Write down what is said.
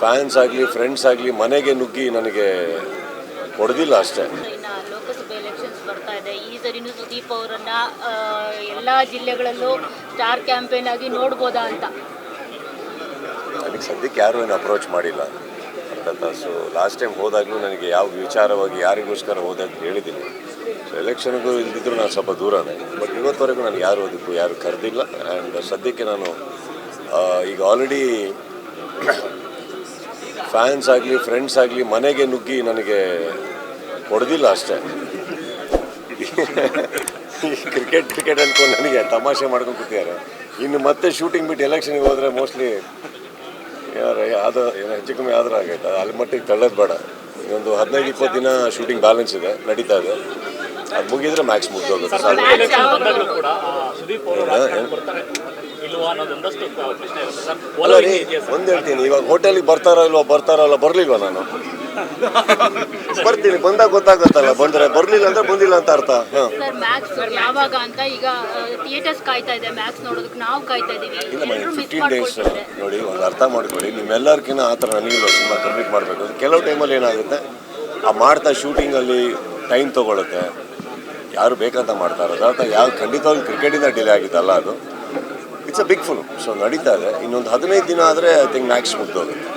Fans ಆಗಲಿ friends ಆಗಲಿ ಮನೆಗೆ ನುಗ್ಗಿ ನನಗೆ ಹೊಡೆದಿಲ್ಲ ಅಷ್ಟೇ. ಇನ್ನು ಲೋಕಸಭೆ ಎಲೆಕ್ಷನ್ಸ್ ಬರ್ತಾ ಇದೆ. ಈ ಸರಿನೂ ಸುದೀಪ್ ಅವರನ್ನ ಆ, ಎಲ್ಲಾ ಜಿಲ್ಲೆಗಳಲ್ಲೂ ಸ್ಟಾರ್ ಕ್ಯಾಂಪೇನ್ ಆಗಿ ನೋಡ್ಬೋದಾ ಅಂತ. ನನಗೆ ಸದ್ಯಕ್ಕೆ ಯಾರೂ ಏನು ಅಪ್ರೋಚ್ ಮಾಡಿಲ್ಲ. ಅಂತ ಸೊ ಲಾಸ್ಟ್ ಟೈಮ್ ಹೋದಾಗಲೂ ನನಗೆ ಯಾವ ವಿಚಾರವಾಗಿ ಯಾರಿಗೋಸ್ಕರ ಹೋದೆ ಅಂತ ಹೇಳಿದ್ದೀನಿ. ಸೊ ಎಲೆಕ್ಷನ್ಗೂ ಇಲ್ದಿದ್ರು ನಾನು ಸ್ವಲ್ಪ ದೂರನೇ. ಬಟ್ ಇವತ್ತವರೆಗೂ ನಾನು ಯಾರು ಅದಕ್ಕೂ ಯಾರು ಕರೆದಿಲ್ಲ. ಆ್ಯಂಡ್ ಸದ್ಯಕ್ಕೆ ನಾನು ಈಗ ಆಲ್ರೆಡಿ ಫ್ಯಾನ್ಸ್ ಆಗಲಿ ಫ್ರೆಂಡ್ಸ್ ಆಗಲಿ, ಮನೆಗೆ ನುಗ್ಗಿ ನನಗೆ ಹೊಡೆದಿಲ್ಲ ಅಷ್ಟೇ. ಕ್ರಿಕೆಟ್ ಕ್ರಿಕೆಟ್ ಅನ್ಕೊಂಡು ನನಗೆ ತಮಾಷೆ ಮಾಡ್ಕೊಂಡು ಕೂತಿದ್ದಾರೆ. ಇನ್ನು ಮತ್ತೆ ಶೂಟಿಂಗ್ ಬಿಟ್ಟು ಎಲೆಕ್ಷನ್ಗೆ ಹೋದರೆ ಮೋಸ್ಟ್ಲಿ ಯಾರು ಯಾವುದೋ ಏನೋ ಹೆಚ್ಚು ಕಮ್ಮಿ ಆದರೂ ಆಗೈತೆ. ಅಲ್ಲಿ ಮಟ್ಟಿಗೆ ತಳ್ಳೋದು ಬೇಡ. ಇನ್ನೊಂದು ಹದಿನೈದು, ಇಪ್ಪತ್ತು ದಿನ ಶೂಟಿಂಗ್ ಬ್ಯಾಲೆನ್ಸ್ ಇದೆ, ನಡೀತಾ ಇದೆ. ಅದು ಮುಗಿದ್ರೆ ಮ್ಯಾಕ್ಸ್ ಮುಗ್ದೋಗುತ್ತೆ. ಸುದೀಪ್ ಅಲ್ಲ ರೀ ಒಂದು ಹೇಳ್ತೀನಿ ಇವಾಗ ಹೋಟೆಲಿಗೆ ಬರ್ತಾರೋ ಇಲ್ವೋ ಬರ್ತಾರೋ ಅಲ್ಲ ಬರಲಿಲ್ವ ನಾನು? ಬರ್ತೀನಿ ಬಂದಾಗ ಗೊತ್ತಾಗುತ್ತಲ್ಲ ಬಂದ್ರೆ ಬರಲಿಲ್ಲ ಅಂದ್ರೆ ಬಂದಿಲ್ಲ ಅಂತ ಅರ್ಥ. ಹಾಂ. ಸರ್ ಮ್ಯಾಕ್ಸ್ ಯಾವಾಗ ಅಂತ ಈಗ ಥಿಯೇಟರ್ಸ್ ಕಾಯ್ತಾ ಇದೆ ಮ್ಯಾಕ್ಸ್ ನೋಡೋದಕ್ಕೆ ನಾವು ಕಾಯ್ತಾ ಇದೀವಿ. ಇಲ್ಲ ಎಲ್ಲರೂ ಮಿಸ್ ಫಿಫ್ಟೀನ್ ಡೇಸ್ ನೋಡಿ ಒಂದು ಅರ್ಥ ಮಾಡ್ಕೊಳ್ಳಿ ನಿಮ್ಮೆಲ್ಲರಿಗಿಂತ ಆ ಥರ ನನಗಿಲ್ಲ ತುಂಬಾ ಕಂಪ್ಲೀಟ್ ಮಾಡಬೇಕು. ಕೆಲವು ಟೈಮಲ್ಲಿ ಏನಾಗುತ್ತೆ ಆ ಮಾಡ್ತಾ ಶೂಟಿಂಗಲ್ಲಿ ಟೈಮ್ ತೊಗೊಳುತ್ತೆ. ಯಾರು ಬೇಕಂತ ಮಾಡ್ತಾ ಇರೋದು. ಅಥವಾ ಯಾವ ಖಂಡಿತವಾಗಿ ಕ್ರಿಕೆಟಿಂದ ಡಿಲೇ ಆಗಿದ್ದಲ್ಲ ಅದು. It's a big full so ನಡೀತಾ ಇದೆ. ಇನ್ನೊಂದು ಹದಿನೈದು ದಿನ ಆದರೆ ಐ ಥಿಂಕ್ ಮ್ಯಾಕ್ಸ್ ಮುಗ್ದೋಗುತ್ತೆ.